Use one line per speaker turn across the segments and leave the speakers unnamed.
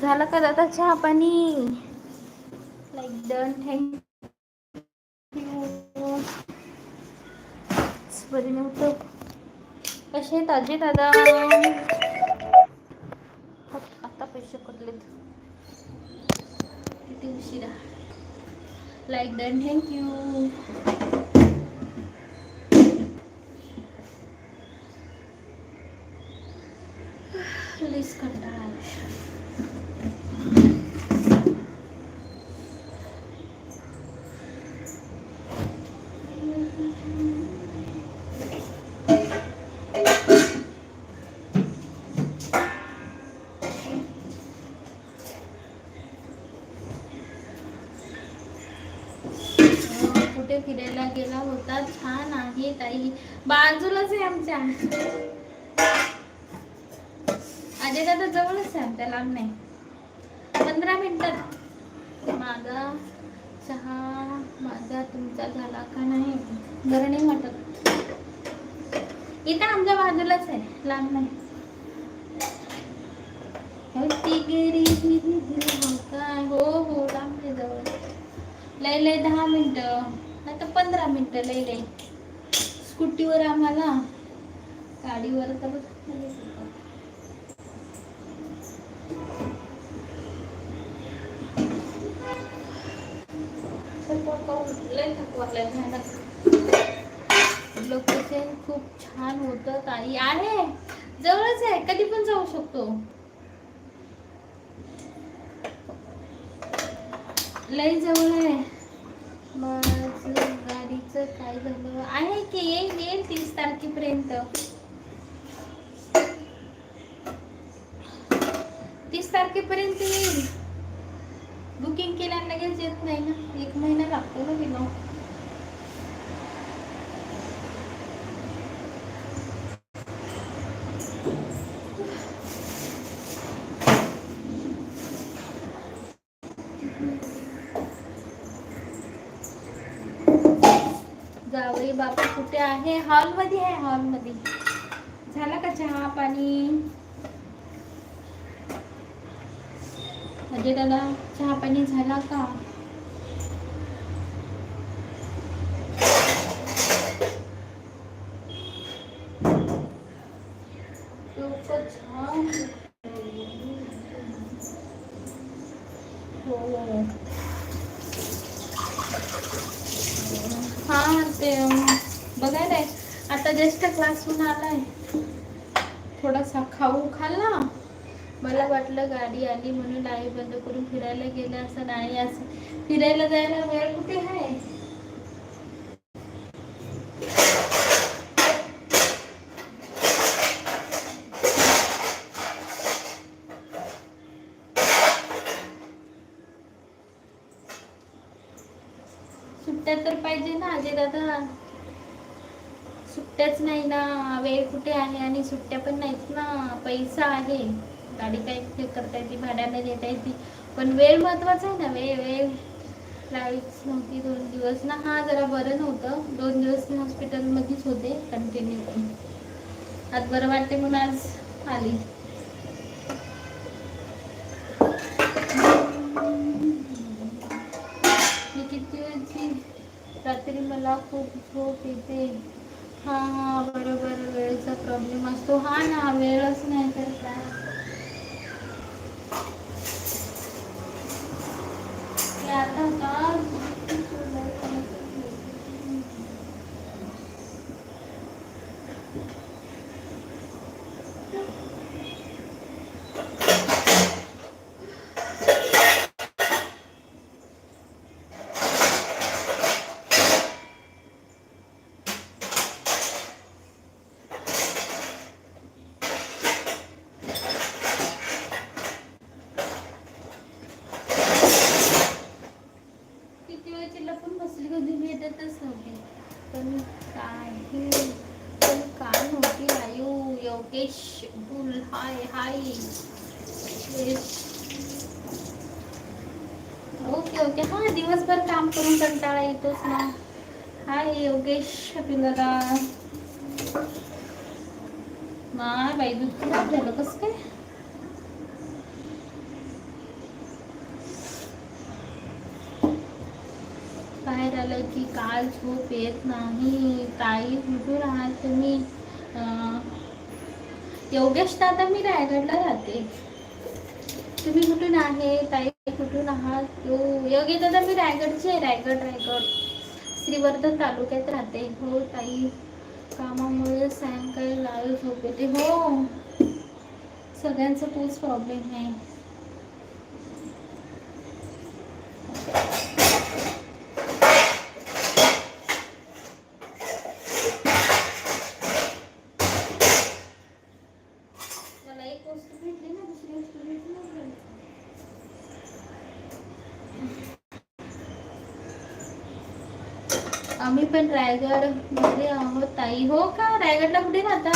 झालं का दादा चहा पाणी? लाईक डन थँक बरी नव्हतं कसे ताजे दादा? आता पैसे पडलेत किती उशिरा. लाईक डन थँक्यू लईच कंटाळा कुठे फिरायला गेला होता? छान आहे ताई. बाजूलाच आहे आमच्या. म्हणजे आता जवळच आहे आमच्या लांब नाही. पंधरा मिनटात माझा चहा माझा तुमचा झाला का नाही? बरं नाही वाटत. इथं आमच्या बाजूलाच आहे लांब नाही. हो, काय हो हो लांब आहे जवळ. लय लय दहा मिनटं. नाही तर पंधरा मिनटं लय लय. स्कूटीवर आम्हाला. गाडीवर तर लय लोकेशन खूप छान होतं ताई. आहे. जवळच आहे. कधी पण जाऊ शकतो. लई जवळ आहे. मग गाडीचं काय झालं? आहे की येईल येईल तीस तारखेपर्यंत. तीस तारखेपर्यंत येईल. बुकिंग केल्यानं लगेच येत नाही ना. एक महिना लागतो ना तिला. जावई बापू कुठे आहे? हॉल मध्ये आहे हॉल मध्ये झाला का चहा, पाणी? अजय दादा चहा, पाणी झाला का? डोकं जस्ट क्लासहून आलाय. थोडासा खाऊ खाल्ला मला वाटलं गाडी आली म्हणून आई बंद करून फिरायला गेलं असं नाही असं. फिरायला जायला वेळ कुठे आहे? सुट्ट्या तर पाहिजे ना अजय दादा. सुट्ट्याच नाही ना. वेळ कुठे आहे आणि सुट्ट्या पण नाहीत ना. पैसा आहे. गाडी काय हे करता येते भाड्याने देता येते. पण वेळ महत्त्वाचा आहे ना. वेळ वेळ. लावायच नव्हती दोन दिवस ना. हा जरा बरं नव्हतं. दोन दिवस मी हॉस्पिटलमध्येच होते कंटिन्यू आज बरं वाटते म्हणून आज आली. मी किती वेळची रात्री मला खूप झोप येते. हा हा बरोबर. वेळेचा प्रॉब्लेम असतो. हा ना वेळच नाही तर काय? आता का किती वेळची लपून बसली कधी मी येतच नव्हती पण काही पण काय नव्हती आयु? Yogesh boule. Hi hi. Okay okay. हा दिवसभर काम करून कंटाळा येतोच ना. हाय योगेश दादा नाही बाई दूध खराब झालं कसं काय? बाहेर आलं की काल झोप येत नाही. ताई कुठून आहात तुम्ही योगेश दादा मी रायगडला राहते. तुम्ही कुठून आहे? ताई कुठून आहात? यो योगेश दादा मी रायगडची आहे. रायगड रायगड. श्रीवर्धन तालुक्यात राहते. हो ताई. कामामुळे सायंकाळी लाल झोप येते. हो. सगळ्यांचा तोच प्रॉब्लेम आहे मला एक वस्तू भेटली ना दुसरी वस्तू भेटली नाही. आम्ही पण रायगडमध्ये आहोत ताई. हो का? रायगडला कुठे राहता?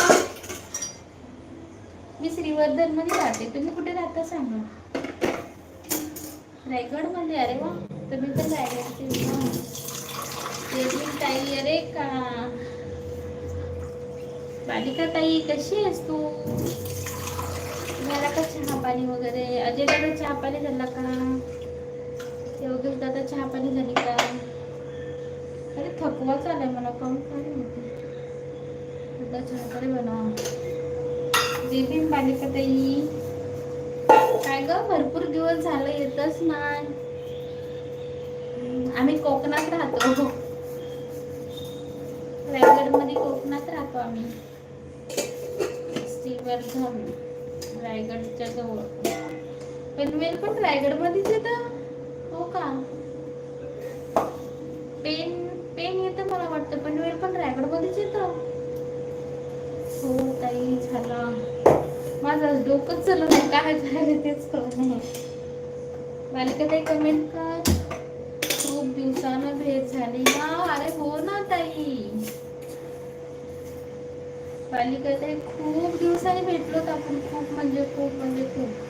मी श्रीवर्धनमध्ये राहते. तुम्ही कुठे राहता सांगा. रायगडमध्ये? अरे वा. तुम्ही पण रायगडचे ताई अरे का? बालिका ताई कशी आहेस तू? मला का चहा पाणी वगैरे. अजय दादा चहा पाणी झाला का? योगेश दादा चहा पाणी झाली का? अरे थकवा चालाय मला काम काय होते उद्या पाणी बनवा. बालिका ताई काय ग भरपूर दिवस झालं येतच नाही. आम्ही कोकणात राहतो. रायगडमध्ये कोकणात राहतो आम्ही. श्रीवर्धन रायगडच्या जवळ. पनवेल पण रायगडमध्येच येतं हो का? पेन मला वाटतं पण वेळ पण रायगड येतो. हो ताई झाला. माझं डोकंच चालू नाही काय झालं तेच कळत नाही. बालिका ताई कमेंट कर. खूप दिवसानं भेट झाली. ना अरे हो ना ताई. बालिका ताई खूप दिवसांनी भेटलो आपण. खूप म्हणजे खूप म्हणजे खूप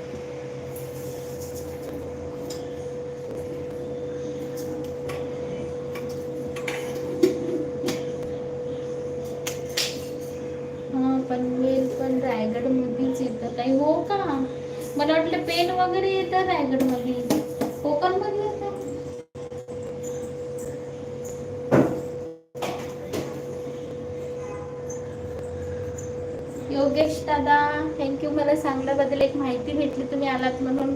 हा पनवेल पण रायगड मध्येच येतं काही हो का? मला वाटलं पेन वगैरे येतं रायगडमध्ये हो कोकणमध्ये येतं? योगेश दादा थँक्यू मला सांगल्याबद्दल एक माहिती भेटली तुम्ही आलात म्हणून.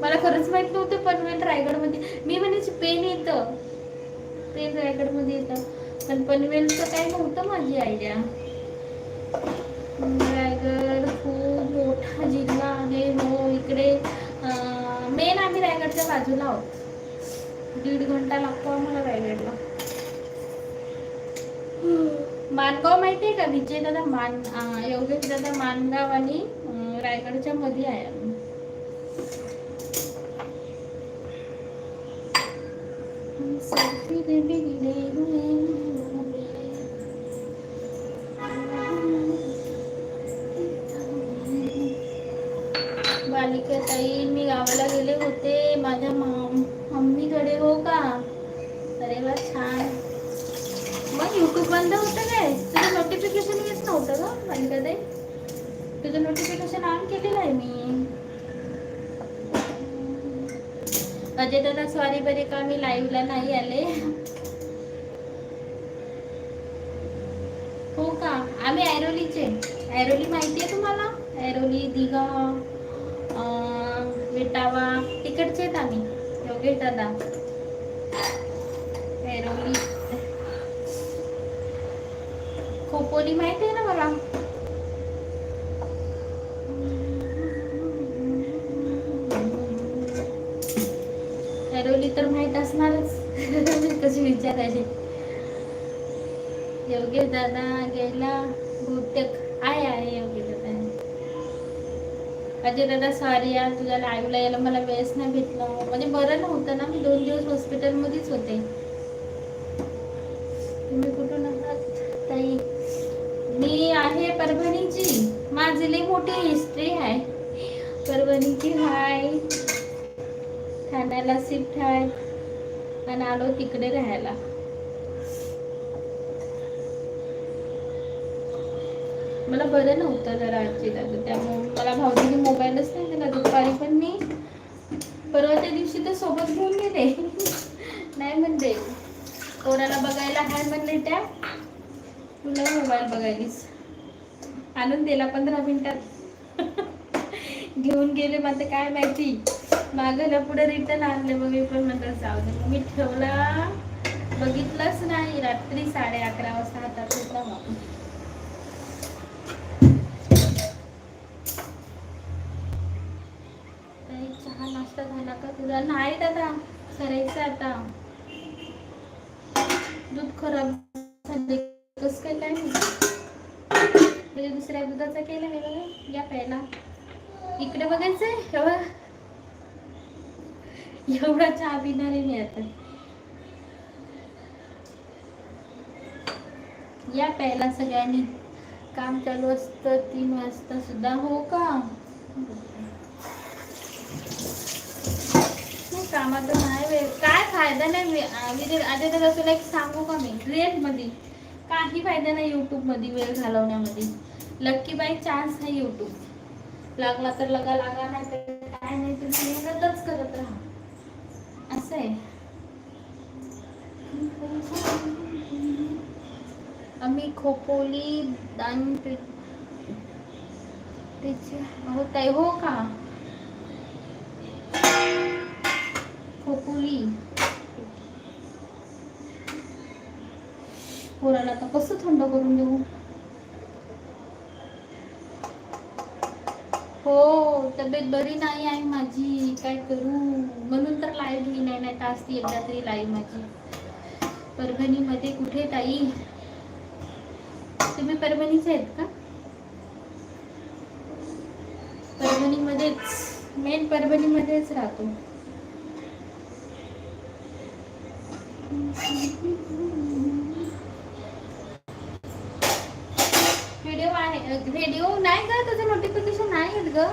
मला खरंच माहीत नव्हतं पनवेल रायगडमध्ये मी म्हणायची पेन येतं. पेन रायगडमध्ये येतं. पण पनवेलचं काही नव्हतं माझी आयडिया बाजूला आहोत दीड घंटा लागतो आम्हाला रायगडला. मानगाव माहिती आहे का? विजय दादा मान योगेश दादा मानगाव आणि रायगडच्या मध्ये आहे आम्ही. ताई मी गावाला गेले होते. माझ्या मम- मम्मीकडे हो का? अरे वा, छान. मग युट्यूब बंद होतं काय? तुझं नोटिफिकेशन येत नव्हतं का बालिका ताई? तुझं नोटिफिकेशन ऑन केलेलं आहे मी. अजय दादा सॉरी बरे का, मी लाईव्हला नाही आले. हो का? आम्ही ऐरोलीचे. ऐरोली माहिती आहे तुम्हाला? ऐरोली, दिघा. अं, विटावा तिकडचे आहेत आम्ही. योगेश दादा. ऐरोली खोपोली माहिती आहे ना मला? ऐरोली तर माहीत असणारच. कशी विचारायचे योगेश दादा गेला. बहुतेक आहे आहे योगेश दादा. अजय दादा सॉरी यार तुझ्या लाईव्हला यायला मला वेळच नाही भेटला. म्हणजे बरं नव्हतं ना मी दोन दिवस हॉस्पिटलमध्येच होते. तुम्ही कुठून आहात? ताई मी आहे परभणीची. माझी लई मोठी हिस्ट्री आहे. परभणीची हाय. ठाण्याला शिफ्ट आहे आणि आलो तिकडे राहायला. मला बरं नव्हतं जरा आजी दादा त्यामुळे मला भाऊजीने मोबाईलच नाही दिला. दुपारी पण मी परवा त्या दिवशी तर सोबत घेऊन गेले. नाही म्हणते. कोणाला बघायला हाय म्हणले त्या. तुला मोबाईल बघायलीस. आणून दिला पंधरा मिनिटात. घेऊन गेले मग काय माहिती. मागायला पुढे रिटर्न आणले मग मी पण म्हणतात जाऊ दे. मग मी ठेवला. बघितलंच नाही. रात्री साडे अकरा वाजता हातात घेतला मग ताई, चहा नाश्ता झाला का तुझा नाही दादा करायचं आता. दूध खराब झाले कस केलंय म्हणजे दुसऱ्या दुधाचा केला आहे बघा या प्यायला. इकडे बघायचंय एवढा. एवढा चहा पिणार आहे मी आता. या प्यायला सगळ्यांनी. काम चालू असतं तीन वाजता सुद्धा हो का? कामाचा नाही वेळ काय फायदा नाही मी दादा ते- तुला एक सांगू का मी? रिअलमध्ये काही फायदा नाही युट्यूबमध्ये वेळ घालवण्यामध्ये. लक्की बाय चान्स नाही युट्यूब लागला तर लगा लागा नाही तर काय नाही तुम्ही मेहनतच करत राहा. असं आहे. आम्ही खोपोली दान पे- हो ताई हो का? ब्रोकोली पोराला आता कसं थंड करून देऊ? हो तब्येत बरी नाही आहे माझी. काय करू? म्हणून तर लाईव्ह ही नाही नाही तास ती एकदा तरी लाईव्ह माझी. परभणीमध्ये कुठे ताई? तुम्ही परभणीचे आहेत का? परभणीमध्येच मेन परभणीमध्येच राहतो. व्हिडिओ आहे व्हिडिओ नाही गं तुझं नोटिफिकेशन नाही येत ग.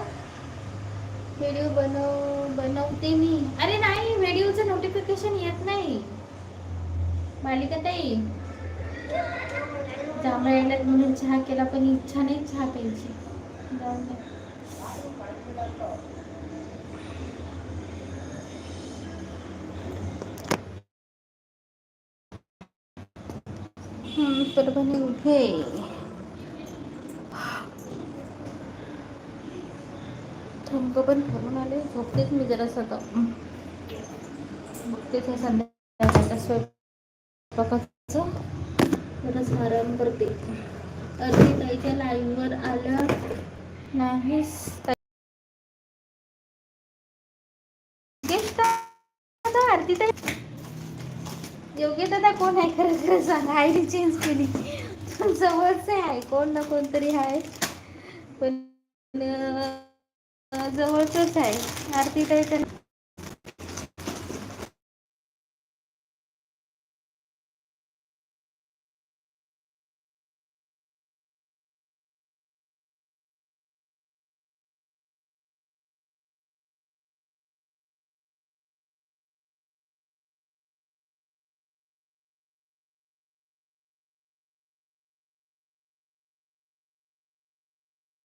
व्हिडिओ बनव बनवते मी. अरे नाही व्हिडिओचं नोटिफिकेशन येत नाही. मालिका ताई जांभळा येण्यात म्हणून चहा केला पण इच्छा नाही चहा प्यायची. जाऊन दे. हम्म, परभणी थंक पण भरून आले. झोपतेच मी जरा सगळं. बघतेच हे संध्याकाळच्या स्वयंपाकाचं. जराच आराम करते. अर्धी ताईच्या लाईव्हवर आलं नाहीस. आरती ताई योग्य दादा कोण आहे? खरं खरं सांग. आयडी चेंज केली. जवळच आहे कोण ना कोणतरी आहे. पण जवळच आहे. आरती काही तर